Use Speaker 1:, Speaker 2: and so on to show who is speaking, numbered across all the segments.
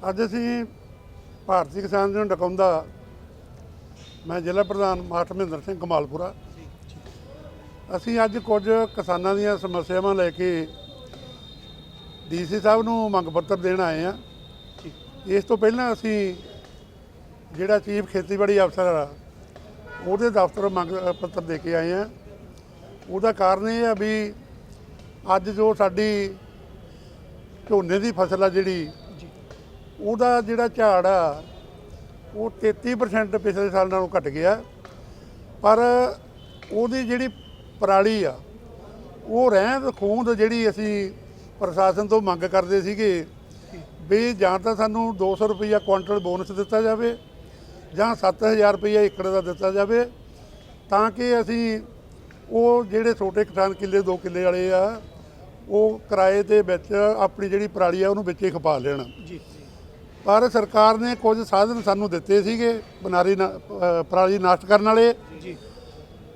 Speaker 1: ਅੱਜ ਅਸੀਂ ਭਾਰਤੀ ਕਿਸਾਨ ਯੂਨੀਅਨ ਡਕਾਉਂਦਾ ਮੈਂ ਜ਼ਿਲ੍ਹਾ ਪ੍ਰਧਾਨ ਮਾਸਟਰ ਮਹਿੰਦਰ ਸਿੰਘ ਕਮਾਲਪੁਰਾ। ਅਸੀਂ ਅੱਜ ਕੁਝ ਕਿਸਾਨਾਂ ਦੀਆਂ ਸਮੱਸਿਆਵਾਂ ਲੈ ਕੇ ਡੀਸੀ ਸਾਹਿਬ ਨੂੰ ਮੰਗ ਪੱਤਰ ਦੇਣ ਆਏ ਆ ਇਸ ਤੋਂ ਪਹਿਲਾਂ ਅਸੀਂ ਜਿਹੜਾ ਚੀਫ ਖੇਤੀਬਾੜੀ ਅਫਸਰ ਆ, ਉਹਦੇ ਦਫ਼ਤਰ ਮੰਗ ਪੱਤਰ ਦੇ ਕੇ ਆਏ ਆ ਉਹਦਾ ਕਾਰਨ ਇਹ ਆ ਵੀ ਅੱਜ ਜੋ ਸਾਡੀ ਝੋਨੇ ਦੀ ਫਸਲ ਆ ਜਿਹੜੀ ਉਹਦਾ ਜਿਹੜਾ ਝਾੜ ਆ, ਉਹ 33% ਪਿਛਲੇ ਸਾਲ ਨਾਲੋਂ ਘਟ ਗਿਆ। ਪਰ ਉਹਦੀ ਜਿਹੜੀ ਪਰਾਲੀ ਆ, ਉਹ ਰਹਿੰਦ ਖੂੰਦ ਜਿਹੜੀ ਅਸੀਂ ਪ੍ਰਸ਼ਾਸਨ ਤੋਂ ਮੰਗ ਕਰਦੇ ਸੀਗੇ ਵੀ ਜਾਂ ਤਾਂ ਸਾਨੂੰ 200 ਰੁਪਈਆ ਕੁਇੰਟਲ ਬੋਨਸ ਦਿੱਤਾ ਜਾਵੇ ਜਾਂ 7000 ਰੁਪਈਆ ਏਕੜ ਦਾ ਦਿੱਤਾ ਜਾਵੇ ਤਾਂ ਕਿ ਅਸੀਂ ਉਹ ਜਿਹੜੇ ਛੋਟੇ ਕਿਸਾਨ ਕਿੱਲੇ 2 ਕਿੱਲੇ ਵਾਲੇ ਆ, ਉਹ ਕਿਰਾਏ ਦੇ ਵਿੱਚ ਆਪਣੀ ਜਿਹੜੀ ਪਰਾਲੀ ਆ, ਉਹਨੂੰ ਵਿੱਚੇ ਖਪਾ ਲੈਣ।
Speaker 2: ਜੀ।
Speaker 1: ਪਰ ਸਰਕਾਰ ਨੇ ਕੁਝ ਸਾਧਨ ਸਾਨੂੰ ਦਿੱਤੇ ਸੀਗੇ ਬਨਾਰੀ ਪਰਾਲੀ ਨਸ਼ਟ ਕਰਨ ਵਾਲੇ।
Speaker 2: ਜੀ।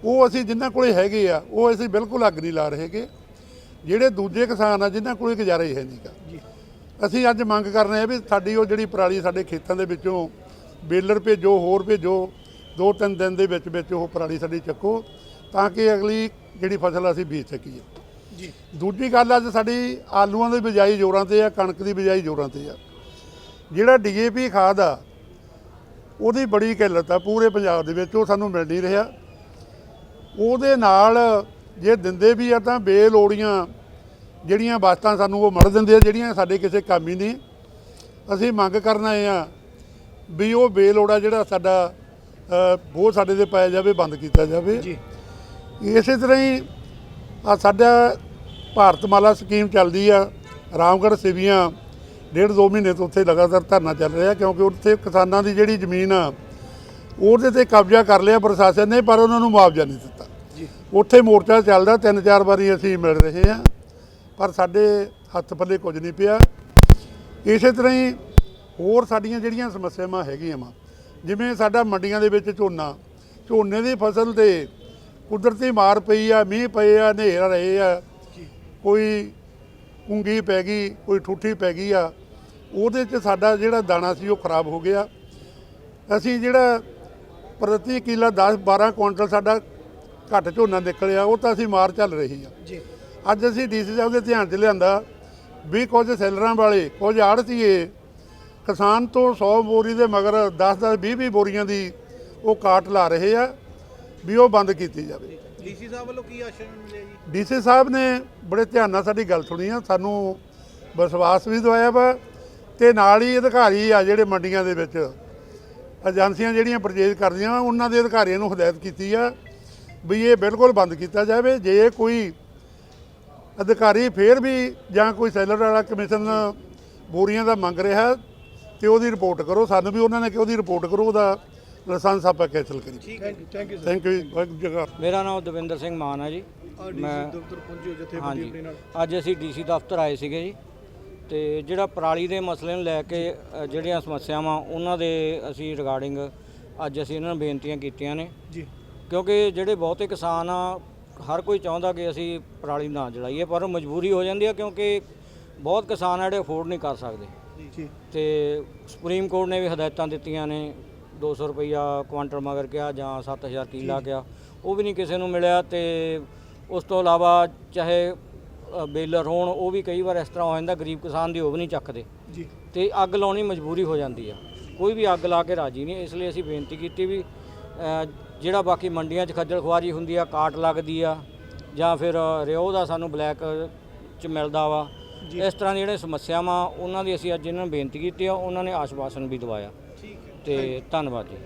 Speaker 1: ਉਹ ਅਸੀਂ ਜਿਨ੍ਹਾਂ ਕੋਲੇ ਹੈਗੇ ਆ ਉਹ ਅਸੀਂ ਬਿਲਕੁਲ ਅੱਗ ਨਹੀਂ ਲਾ ਰਹੇਗੇ ਜਿਹੜੇ ਦੂਜੇ ਕਿਸਾਨ ਆ ਜਿਨ੍ਹਾਂ ਕੋਲੇ ਗੁਜ਼ਾਰਾ ਹੀ ਹੈ ਨਹੀਂਗਾ
Speaker 2: ਜੀ।
Speaker 1: ਅਸੀਂ ਅੱਜ ਮੰਗ ਕਰ ਰਹੇ ਆ ਵੀ ਸਾਡੀ ਉਹ ਜਿਹੜੀ ਪਰਾਲੀ ਸਾਡੇ ਖੇਤਾਂ ਦੇ ਵਿੱਚੋਂ ਬੇਲਰ ਭੇਜੋ ਹੋਰ ਭੇਜੋ ਦੋ ਤਿੰਨ ਦਿਨ ਦੇ ਵਿੱਚ ਵਿੱਚ ਉਹ ਪਰਾਲੀ ਸਾਡੀ ਚੱਕੋ ਤਾਂ ਕਿ ਅਗਲੀ ਜਿਹੜੀ ਫਸਲ ਅਸੀਂ ਬੀਜ ਸਕੀਏ।
Speaker 2: ਜੀ।
Speaker 1: ਦੂਜੀ ਗੱਲ ਅੱਜ ਸਾਡੀ ਆਲੂਆਂ ਦੀ ਬਿਜਾਈ ਜ਼ੋਰਾਂ ਤੇ ਆ ਕਣਕ ਦੀ ਬਿਜਾਈ ਜ਼ੋਰਾਂ ਤੇ ਆ। ਜਿਹੜਾ ਡੀਏਪੀ ਖਾਦ ਆ ਉਹਦੀ ਬੜੀ ਕਿੱਲਤ ਆ ਪੂਰੇ ਪੰਜਾਬ ਦੇ ਵਿੱਚ ਉਹ ਸਾਨੂੰ ਮਿਲ ਨਹੀਂ ਰਿਹਾ। ਉਹਦੇ ਨਾਲ ਜੇ ਦਿੰਦੇ ਵੀ ਆ ਤਾਂ ਬੇਲੋੜੀਆਂ ਜਿਹੜੀਆਂ ਵਸਤਾਂ ਸਾਨੂੰ ਉਹ ਮੜ ਦਿੰਦੇ ਆ ਜਿਹੜੀਆਂ ਸਾਡੇ ਕਿਸੇ ਕੰਮ ਹੀ ਨਹੀਂ। ਅਸੀਂ ਮੰਗ ਕਰਨ ਆਏ ਆ ਵੀ ਉਹ ਬੇਲੋੜਾ ਜਿਹੜਾ ਸਾਡਾ ਬੋਝ ਸਾਡੇ ਤੇ ਪਾਇਆ ਜਾਵੇ ਬੰਦ ਕੀਤਾ ਜਾਵੇ।
Speaker 2: ਜੀ।
Speaker 1: ਇਸੇ ਤਰ੍ਹਾਂ ਹੀ ਆ ਸਾਡਾ ਭਾਰਤਮਾਲਾ ਸਕੀਮ ਚੱਲਦੀ ਆ ਰਾਮਗੜ੍ਹ ਸਿਵੀਆਂ ਡੇਢ ਦੋ ਮਹੀਨੇ ਤੋਂ ਉੱਥੇ ਲਗਾਤਾਰ ਧਰਨਾ ਚੱਲ ਰਿਹਾ ਕਿਉਂਕਿ ਉੱਥੇ ਕਿਸਾਨਾਂ ਦੀ ਜਿਹੜੀ ਜ਼ਮੀਨ ਆ ਉਹਦੇ ਤੇ ਕਬਜ਼ਾ ਕਰ ਲਿਆ ਪ੍ਰਸ਼ਾਸਨ ਨੇ ਪਰ ਉਹਨਾਂ ਨੂੰ ਮੁਆਵਜ਼ਾ ਨਹੀਂ ਦਿੱਤਾ।
Speaker 2: ਜੀ।
Speaker 1: ਉੱਥੇ ਮੋਰਚਾ ਚੱਲਦਾ ਤਿੰਨ ਚਾਰ ਵਾਰੀ ਅਸੀਂ ਮਿਲ ਰਹੇ ਆ ਪਰ ਸਾਡੇ ਹੱਥ ਪੱਲੇ ਕੁਝ ਨਹੀਂ ਪਿਆ। ਇਸੇ ਤਰ੍ਹਾਂ ਹੀ ਹੋਰ ਸਾਡੀਆਂ ਜਿਹੜੀਆਂ ਸਮੱਸਿਆਵਾਂ ਹੈਗੀਆਂ ਵਾ ਜਿਵੇਂ ਸਾਡਾ ਮੰਡੀਆਂ ਦੇ ਵਿੱਚ ਝੋਨਾ ਝੋਨੇ ਦੀ ਫਸਲ ਤੇ ਕੁਦਰਤੀ ਮਾਰ ਪਈ ਆ ਮੀਂਹ ਪਏ ਆ ਹਨੇਰ ਰਹੇ ਆ ਕੋਈ ਕੁੰਗੀ ਪੈ ਗਈ ਕੋਈ ਠੁੱਠੀ ਪੈ ਗਈ ਆ ਉਹਦੇ 'ਚ ਸਾਡਾ ਜਿਹੜਾ ਦਾਣਾ ਸੀ ਉਹ ਖਰਾਬ ਹੋ ਗਿਆ। ਅਸੀਂ ਜਿਹੜਾ ਪ੍ਰਤੀ ਕਿੱਲਾ 10 12 ਕੁਇੰਟਲ ਸਾਡਾ ਘੱਟ ਝੋਨਾ ਨਿਕਲਿਆ ਉਹ ਤਾਂ ਅਸੀਂ ਮਾਰ ਚੱਲ ਰਹੀ ਆ
Speaker 2: ਜੀ।
Speaker 1: ਅੱਜ ਅਸੀਂ ਡੀਸੀ ਸਾਹਿਬ ਦੇ ਧਿਆਨ 'ਚ ਲਿਆਂਦਾ ਵੀ ਕੁਝ ਸੈਲਰਾਂ ਵਾਲੇ ਕੁਝ ਆੜਤੀਏ ਕਿਸਾਨ ਤੋਂ 100 ਬੋਰੀ ਦੇ ਮਗਰ 10 10 20 20 ਬੋਰੀਆਂ ਦੀ ਉਹ ਕਾਟ ਲਾ ਰਹੇ ਆ ਵੀ ਉਹ ਬੰਦ ਕੀਤੀ ਜਾਵੇ।
Speaker 2: ਡੀਸੀ ਸਾਹਿਬ ਵੱਲੋਂ ਕੀ ਆਸ਼ਵਾਸਨ ਮਿਲਿਆ ਜੀ?
Speaker 1: ਡੀਸੀ ਸਾਹਿਬ ਨੇ ਬੜੇ ਧਿਆਨ ਨਾਲ ਸਾਡੀ ਗੱਲ ਸੁਣੀ ਆ ਸਾਨੂੰ ਵਿਸ਼ਵਾਸ ਵੀ ਦਵਾਇਆ ਵਾ ਤੇ ਨਾਲ ਹੀ ਅਧਿਕਾਰੀ ਆ ਜਿਹੜੇ ਮੰਡੀਆਂ ਦੇ ਵਿੱਚ। ਏਜੰਸੀਆਂ ਜਿਹੜੀਆਂ ਪਰਚੇਜ਼ ਕਰਦੀਆਂ ਵਾ ਉਹਨਾਂ ਦੇ ਅਧਿਕਾਰੀਆਂ ਨੂੰ ਹਦਾਇਤ ਕੀਤੀ ਆ ਵੀ ਇਹ ਬਿਲਕੁਲ ਬੰਦ ਕੀਤਾ ਜਾਵੇ। ਜੇ ਕੋਈ ਅਧਿਕਾਰੀ ਫੇਰ ਵੀ ਜਾਂ ਕੋਈ ਸੈਲਰ ਵਾਲਾ ਕਮਿਸ਼ਨ ਬੋਰੀਆਂ ਦਾ ਮੰਗ ਰਿਹਾ ਤੇ ਉਹਦੀ ਰਿਪੋਰਟ ਕਰੋ। ਸਾਨੂੰ ਵੀ ਉਹਨਾਂ ਨੇ ਕਿ ਉਹਦੀ ਰਿਪੋਰਟ ਕਰੋ ਉਹਦਾ ਲਾਇਸੈਂਸ ਆਪਾਂ ਕੈਂਸਲ ਕਰੀਏ।
Speaker 2: ਠੀਕ ਹੈ ਥੈਂਕ ਯੂ
Speaker 1: ਥੈਂਕ ਯੂ
Speaker 3: ਮੇਰਾ ਨਾਮ ਦਵਿੰਦਰ ਸਿੰਘ ਮਾਨ ਹੈ ਜੀ। ਮੈਂ
Speaker 2: ਦਫ਼ਤਰ ਪਹੁੰਚਿਓ ਜਿੱਥੇ
Speaker 3: ਹਾਂਜੀ।
Speaker 2: ਆਪਣੇ ਨਾਲ।
Speaker 3: ਅੱਜ ਅਸੀਂ ਡੀਸੀ ਦਫ਼ਤਰ ਆਏ ਸੀਗੇ ਜੀ। ਤੇ ਜਿਹੜਾ ਪਰਾਲੀ ਦੇ ਮਸਲੇ ਨੂੰ ਲੈ ਕੇ ਅ, ਜਿਹੜੀਆਂ ਸਮੱਸਿਆਵਾਂ ਉਹਨਾਂ ਦੇ ਅਸੀਂ ਰਿਗਾਰਡਿੰਗ ਅੱਜ ਅਸੀਂ ਇਹਨਾਂ ਨੂੰ ਬੇਨਤੀਆਂ ਕੀਤੀਆਂ ਨੇ।
Speaker 2: ਜੀ।
Speaker 3: ਕਿਉਂਕਿ ਜਿਹੜੇ ਬਹੁਤੇ ਕਿਸਾਨ ਆ ਹਰ ਕੋਈ ਚਾਹੁੰਦਾ ਕਿ ਅਸੀਂ ਪਰਾਲੀ ਨਾ ਜਲਾਈਏ ਪਰ ਮਜਬੂਰੀ ਹੋ ਜਾਂਦੀ ਹੈ ਕਿਉਂਕਿ ਬਹੁਤ ਕਿਸਾਨ ਆ ਜਿਹੜੇ ਅਫੋਰਡ ਨਹੀਂ ਕਰ ਸਕਦੇ।
Speaker 2: ਜੀ।
Speaker 3: ਤੇ ਸੁਪਰੀਮ ਕੋਰਟ ਨੇ ਵੀ ਹਦਾਇਤਾਂ ਦਿੱਤੀਆਂ ਨੇ 200 ਰੁਪਈਆ ਕੁਆਂਟਲ ਮਗਰ ਕਿਹਾ ਜਾਂ 7000 ਕਿੱਲਾ ਕਿਹਾ ਉਹ ਵੀ ਨਹੀਂ ਕਿਸੇ ਨੂੰ ਮਿਲਿਆ ਤੇ ਉਸ ਤੋਂ ਇਲਾਵਾ ਚਾਹੇ ਬੇਲਰ ਹੋਣ ਉਹ ਵੀ ਕਈ ਵਾਰ ਇਸ ਤਰ੍ਹਾਂ ਹੋ ਜਾਂਦਾ ਗਰੀਬ ਕਿਸਾਨ ਦੀ ਉਹ ਵੀ ਨਹੀਂ ਚੱਕਦੇ।
Speaker 2: ਜੀ।
Speaker 3: ਤੇ ਅੱਗ ਲਾਉਣੀ ਮਜਬੂਰੀ ਹੋ ਜਾਂਦੀ ਆ। ਕੋਈ ਵੀ ਅੱਗ ਲਾ ਕੇ ਰਾਜੀ ਨਹੀਂ ਇਸ ਲਈ ਅਸੀਂ ਬੇਨਤੀ ਕੀਤੀ ਵੀ ਜਿਹੜਾ ਬਾਕੀ ਮੰਡੀਆਂ 'ਚ ਖੱਜਲ ਖੁਆਰੀ ਹੁੰਦੀ ਆ ਕਾਟ ਲੱਗਦੀ ਆ ਜਾਂ ਫਿਰ ਰਿਓ ਦਾ ਸਾਨੂੰ ਬਲੈਕ 'ਚ ਮਿਲਦਾ ਵਾ। ਇਸ ਤਰ੍ਹਾਂ ਦੀਆਂ ਜਿਹੜੀਆਂ ਸਮੱਸਿਆਵਾਂ ਉਹਨਾਂ ਦੀ ਅਸੀਂ ਅੱਜ ਇਹਨਾਂ ਨੂੰ ਬੇਨਤੀ ਕੀਤੀ ਆ ਉਹਨਾਂ ਨੇ ਆਸ਼ਵਾਸਨ ਵੀ ਦਵਾਇਆ।
Speaker 2: ਠੀਕ ਹੈ।
Speaker 3: ਤੇ ਧੰਨਵਾਦ ਜੀ।